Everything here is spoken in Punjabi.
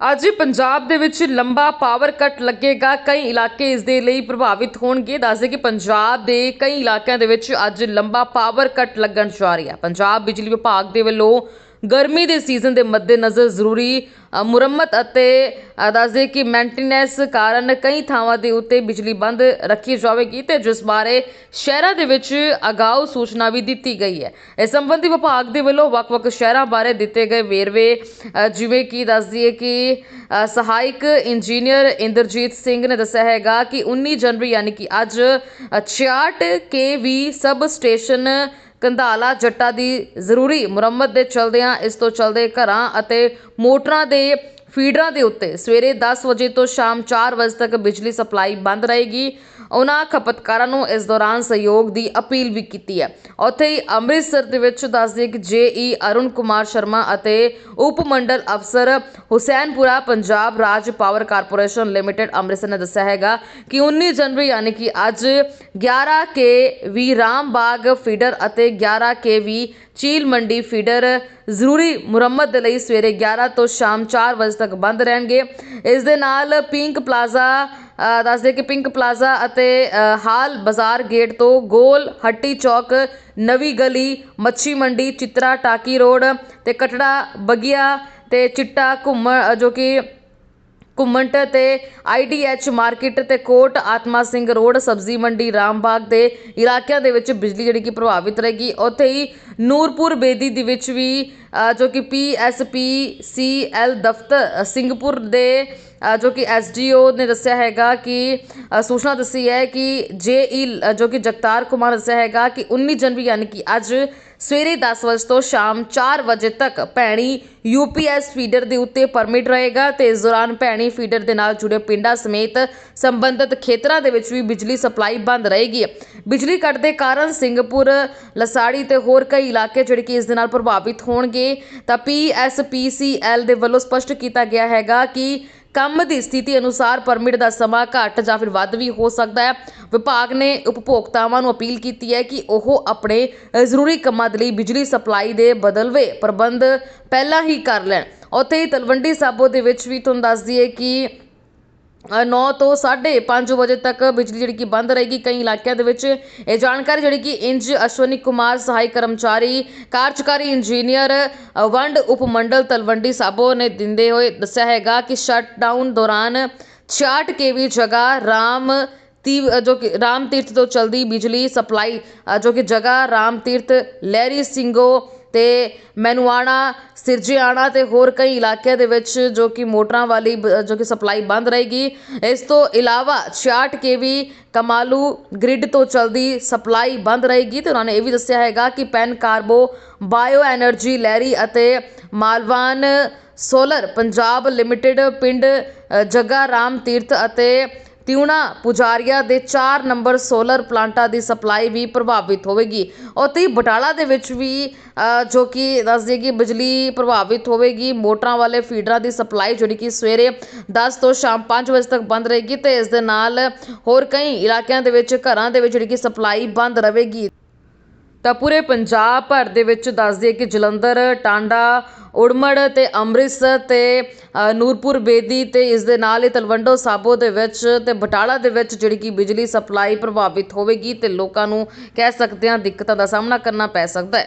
ਅੱਜ ਪੰਜਾਬ ਦੇ ਵਿੱਚ ਲੰਬਾ ਪਾਵਰ ਕੱਟ ਲੱਗੇਗਾ। ਕਈ ਇਲਾਕੇ ਇਸ ਦੇ ਲਈ ਪ੍ਰਭਾਵਿਤ ਹੋਣਗੇ। ਦੱਸਦੇ ਕਿ ਪੰਜਾਬ ਦੇ ਕਈ ਇਲਾਕਿਆਂ ਦੇ ਵਿੱਚ ਅੱਜ ਲੰਬਾ ਪਾਵਰ ਕੱਟ ਲੱਗਣ ਜਾ ਰਿਹਾ। ਪੰਜਾਬ ਬਿਜਲੀ ਵਿਭਾਗ ਦੇ ਵੱਲੋਂ ਗਰਮੀ ਦੇ ਸੀਜ਼ਨ ਦੇ ਮੱਦੇਨਜ਼ਰ ਜ਼ਰੂਰੀ ਮੁਰੰਮਤ ਅਤੇ ਅ, ਦੱਸਦੇ ਕਿ ਮੇਨਟੇਨੈਂਸ ਕਾਰਨ ਕਈ ਥਾਵਾਂ ਦੇ ਉੱਤੇ ਬਿਜਲੀ ਬੰਦ ਰੱਖੀ ਜਾਵੇਗੀ ਤੇ ਜਿਸ ਬਾਰੇ ਸ਼ਹਿਰਾਂ ਦੇ ਵਿੱਚ ਅਗਾਊ ਸੂਚਨਾ ਵੀ ਦਿੱਤੀ ਗਈ ਹੈ। ਇਸ ਸੰਬੰਧੀ ਵਿਭਾਗ ਦੇ ਵੱਲੋਂ ਵੱਖ-ਵੱਖ ਸ਼ਹਿਰਾਂ ਬਾਰੇ ਦਿੱਤੇ ਗਏ ਵੇਰਵੇ ਜਿਵੇਂ ਕਿ ਦੱਸ ਦਈਏ ਕਿ ਸਹਾਇਕ ਇੰਜੀਨੀਅਰ ਇੰਦਰਜੀਤ ਸਿੰਘ ਨੇ ਦੱਸਿਆ ਹੈਗਾ ਕਿ 19 ਜਨਵਰੀ ਯਾਨੀ ਕਿ ਅੱਜ ਅ, 66 ਕੇਵੀ ਸਬ ਸਟੇਸ਼ਨ ਕੰਧਾਲਾ ਜੱਟਾ ਦੀ ਜ਼ਰੂਰੀ ਮੁਰੰਮਤ ਦੇ ਚਲਦਿਆਂ ਇਸ ਤੋਂ ਚਲਦੇ ਘਰਾਂ ਅਤੇ ਮੋਟਰਾਂ ਦੇ ਫੀਡਰਾਂ ਦੇ ਉੱਤੇ ਸਵੇਰੇ 10 ਵਜੇ ਤੋਂ ਸ਼ਾਮ 4 ਵਜੇ ਤੱਕ ਬਿਜਲੀ ਸਪਲਾਈ ਬੰਦ ਰਹੇਗੀ। ਉਹਨਾਂ ਖਪਤਕਾਰਾਂ ਨੂੰ ਇਸ ਦੌਰਾਨ ਸਹਿਯੋਗ ਦੀ ਅਪੀਲ ਵੀ ਕੀਤੀ ਹੈ। ਉੱਥੇ ਹੀ ਅੰਮ੍ਰਿਤਸਰ ਦੇ ਵਿੱਚ ਦੱਸਦੇ ਕਿ ਜੇਈ ਅਰੁਣ ਕੁਮਾਰ ਸ਼ਰਮਾ ਅਤੇ ਉਪ ਮੰਡਲ ਅਫਸਰ Hussainpura Punjab Raj power corporation limited Amritsar ਨੇ ਦੱਸਿਆ ਹੈਗਾ ਕਿ 19 ਜਨਵਰੀ ਯਾਨੀ ਕਿ ਅੱਜ 11 ਕੇ ਵੀ ਰਾਮਬਾਗ ਫੀਡਰ ਅਤੇ 11 ਕੇ ਵੀ ਚੀਲ ਮੰਡੀ ਫੀਡਰ ਜ਼ਰੂਰੀ ਮੁਰੰਮਤ ਦੇ ਲਈ ਸਵੇਰੇ 11 ਤੋਂ ਸ਼ਾਮ 4 ਵਜੇ ਤੱਕ ਬੰਦ ਰਹਿਣਗੇ। ਇਸ ਦੇ ਨਾਲ ਪਿੰਕ ਪਲਾਜ਼ਾ ਦੱਸਦੇ ਕਿ ਪਿੰਕ ਪਲਾਜ਼ਾ ਅਤੇ ਹਾਲ ਬਾਜ਼ਾਰ ਗੇਟ ਤੋਂ ਗੋਲ ਹੱਟੀ ਚੌਕ, ਨਵੀਂ ਗਲੀ, ਮੱਛੀ ਮੰਡੀ, ਚਿਤਰਾ, ਟਾਕੀ ਰੋਡ ਤੇ ਕਟੜਾ, ਬਗੀਆ ਤੇ ਚਿੱਟਾ ਘੁੰਮਣ ਜੋ ਕਿ ਘੁੰਮੰਟ ਤੇ ਆਈਡੀਐਚ ਮਾਰਕੀਟ ਤੇ ਕੋਟ ਆਤਮਾ ਸਿੰਘ ਰੋਡ, ਸਬਜ਼ੀ ਮੰਡੀ, ਰਾਮਬਾਗ ਦੇ ਇਲਾਕਿਆਂ ਦੇ ਵਿੱਚ ਬਿਜਲੀ ਜਿਹੜੀ ਕਿ ਪ੍ਰਭਾਵਿਤ ਰਹੇਗੀ। ਉੱਥੇ ਹੀ ਨੂਰਪੁਰ ਬੇਦੀ ਦੇ ਵਿੱਚ ਵੀ ਜੋ ਕਿ ਪੀ ਐੱਸ ਪੀ ਸੀ ਪੀਐਸਪੀਸੀਐਲ ਦਫ਼ਤਰ ਅ, ਸਿੰਘਪੁਰ ਦੇ ਜੋ ਕਿ ਐੱਸ ਡੀ ਓ ਨੇ ਦੱਸਿਆ ਹੈਗਾ ਕਿ ਸੂਚਨਾ ਦੱਸੀ ਹੈ ਕਿ ਜੇ ਈ ਜੋ ਕਿ ਜਗਤਾਰ ਕੁਮਾਰ ਦੱਸਿਆ ਹੈਗਾ ਕਿ 19 ਜਨਵਰੀ ਯਾਨੀ ਕਿ ਅੱਜ ਸਵੇਰੇ 10 ਵਜੇ ਤੋਂ ਸ਼ਾਮ 4 ਵਜੇ ਤੱਕ ਭੈਣੀ ਯੂਪੀਐਸ ਫੀਡਰ ਦੇ ਉੱਤੇ ਪਰਮਿਟ ਰਹੇਗਾ ਤੇ ਇਸ ਦੌਰਾਨ ਭੈਣੀ ਫੀਡਰ ਦੇ ਨਾਲ ਜੁੜੇ ਪਿੰਡਾਂ ਸਮੇਤ ਸੰਬੰਧਿਤ ਖੇਤਰਾਂ ਦੇ ਵਿੱਚ ਵੀ ਬਿਜਲੀ ਸਪਲਾਈ ਬੰਦ ਰਹੇਗੀ। ਬਿਜਲੀ ਕੱਟ ਦੇ ਕਾਰਨ ਸਿੰਘਪੁਰ ਲਸਾੜੀ ਤੇ ਹੋਰ ਕਈ ਇਲਾਕੇ ਜਿਹੜੇ ਕਿ ਇਸ ਦੇ ਨਾਲ ਪ੍ਰਭਾਵਿਤ ਹੋਣਗੇ। ਤਾਂ ਪੀਐਸਪੀਸੀਐਲ ਦੇ ਵੱਲੋਂ ਸਪਸ਼ਟ ਕੀਤਾ ਗਿਆ ਹੈਗਾ ਕਿ ਕੰਮ ਦੀ ਸਥਿਤੀ ਅਨੁਸਾਰ ਪਰਮਿਟ ਦਾ ਸਮਾਂ ਘੱਟ ਜਾਂ ਫਿਰ ਵੱਧ ਵੀ ਹੋ ਸਕਦਾ ਹੈ। ਵਿਭਾਗ ਨੇ ਉਪਭੋਗਤਾਵਾਂ ਨੂੰ ਅਪੀਲ ਕੀਤੀ ਹੈ ਕਿ ਉਹ ਆਪਣੇ ਜ਼ਰੂਰੀ ਕੰਮਾਂ ਦੇ ਲਈ ਬਿਜਲੀ ਸਪਲਾਈ ਦੇ ਬਦਲਵੇ ਪ੍ਰਬੰਧ ਪਹਿਲਾਂ ਹੀ ਕਰ ਲੈਣ। ਉੱਥੇ ਹੀ ਤਲਵੰਡੀ ਸਾਬੋ ਦੇ ਵਿੱਚ ਵੀ ਤੁਹਾਨੂੰ ਦੱਸ ਦਈਏ ਕਿ ਨੌ ਤੋਂ 5:30 ਵਜੇ ਤੱਕ ਬਿਜਲੀ ਜਿਹੜੀ ਕਿ ਬੰਦ ਰਹੇਗੀ ਕਈ ਇਲਾਕਿਆਂ ਦੇ ਵਿੱਚ। ਇਹ ਜਾਣਕਾਰੀ ਜਿਹੜੀ ਕਿ ਇੰਜ ਅਸ਼ਵਨੀ ਕੁਮਾਰ ਸਹਾਇਕ ਕਰਮਚਾਰੀ, ਕਾਰਜਕਾਰੀ ਇੰਜੀਨੀਅਰ ਵੰਡ ਉਪ ਮੰਡਲ ਤਲਵੰਡੀ ਸਾਬੋ ਨੇ ਦਿੰਦੇ ਹੋਏ ਦੱਸਿਆ ਹੈਗਾ ਕਿ ਸ਼ਟਡਾਊਨ ਦੌਰਾਨ 66 ਕੇਵੀ ਜਗ੍ਹਾ ਰਾਮ ਤੀ- ਜੋ ਕਿ ਰਾਮ ਤੀਰਥ ਤੋਂ ਚਲਦੀ ਬਿਜਲੀ ਸਪਲਾਈ ਜੋ ਕਿ ਜਗ੍ਹਾ ਰਾਮ ਤੀਰਥ, ਲਹਿਰੀ ਸਿੰਘੋ ਅਤੇ ਮੈਨੂਆਣਾ ਸਿਰਜੇਆਣਾ ਅਤੇ ਹੋਰ ਕਈ ਇਲਾਕਿਆਂ ਦੇ ਵਿੱਚ ਜੋ ਕਿ ਮੋਟਰਾਂ ਵਾਲੀ ਬ- ਜੋ ਕਿ ਸਪਲਾਈ ਬੰਦ ਰਹੇਗੀ। ਇਸ ਤੋਂ ਇਲਾਵਾ ਛਿਆਹਠ ਕੇ ਵੀ ਕਮਾਲੂ ਗਰਿੱਡ ਤੋਂ ਚਲਦੀ ਸਪਲਾਈ ਬੰਦ ਰਹੇਗੀ ਅਤੇ ਉਹਨਾਂ ਨੇ ਇਹ ਵੀ ਦੱਸਿਆ ਹੈਗਾ ਕਿ ਪੈਨ ਕਾਰਬੋ, ਬਾਇਓ ਐਨਰਜੀ, ਲਹਿਰੀ ਅਤੇ ਮਾਲਵਾਨ ਸੋਲਰ ਪੰਜਾਬ ਲਿਮਟਿਡ, ਪਿੰਡ ਜੱਗਾ ਰਾਮ ਤੀਰਥ ਅਤੇ ਤਿਉਣਾ ਪੁਜਾਰੀਆ ਦੇ 4 ਨੰਬਰ ਸੋਲਰ ਪਲਾਂਟਾਂ ਦੀ ਸਪਲਾਈ ਵੀ ਪ੍ਰਭਾਵਿਤ ਹੋਵੇਗੀ। ਉੱਥੇ ਹੀ ਬਟਾਲਾ ਦੇ ਵਿੱਚ ਵੀ ਜੋ ਕਿ ਦੱਸ ਦਈਏ ਕਿ ਬਿਜਲੀ ਪ੍ਰਭਾਵਿਤ ਹੋਵੇਗੀ, ਮੋਟਰਾਂ ਵਾਲੇ ਫੀਡਰਾਂ ਦੀ ਸਪਲਾਈ ਜਿਹੜੀ ਕਿ ਸਵੇਰੇ 10 ਤੋਂ ਸ਼ਾਮ 5 ਵਜੇ ਤੱਕ ਬੰਦ ਰਹੇਗੀ ਤੇ ਇਸ ਦੇ ਨਾਲ ਹੋਰ ਕਈ ਇਲਾਕਿਆਂ ਦੇ ਵਿੱਚ ਘਰਾਂ ਦੇ ਵਿੱਚ ਜਿਹੜੀ ਕਿ ਸਪਲਾਈ ਬੰਦ ਰਹੇਗੀ। ਤਾਂ ਪੂਰੇ ਪੰਜਾਬ ਭਰ ਦੇ ਵਿੱਚ ਦੱਸ ਦਈਏ ਕਿ ਜਲੰਧਰ, ਟਾਂਡਾ, ਉੜਮੜ ਅਤੇ ਅੰਮ੍ਰਿਤਸਰ ਅਤੇ ਨੂਰਪੁਰ, ਬੇਦੀ ਅਤੇ ਇਸ ਦੇ ਨਾਲ ਹੀ ਤਲਵੰਡੋ ਸਾਬੋ ਦੇ ਵਿੱਚ ਅਤੇ ਬਟਾਲਾ ਦੇ ਵਿੱਚ ਜਿਹੜੀ ਕਿ ਬਿਜਲੀ ਸਪਲਾਈ ਪ੍ਰਭਾਵਿਤ ਹੋਵੇਗੀ ਅਤੇ ਲੋਕਾਂ ਨੂੰ ਕਹਿ ਸਕਦੇ ਹਾਂ ਦਿੱਕਤਾਂ ਦਾ ਸਾਹਮਣਾ ਕਰਨਾ ਪੈ ਸਕਦਾ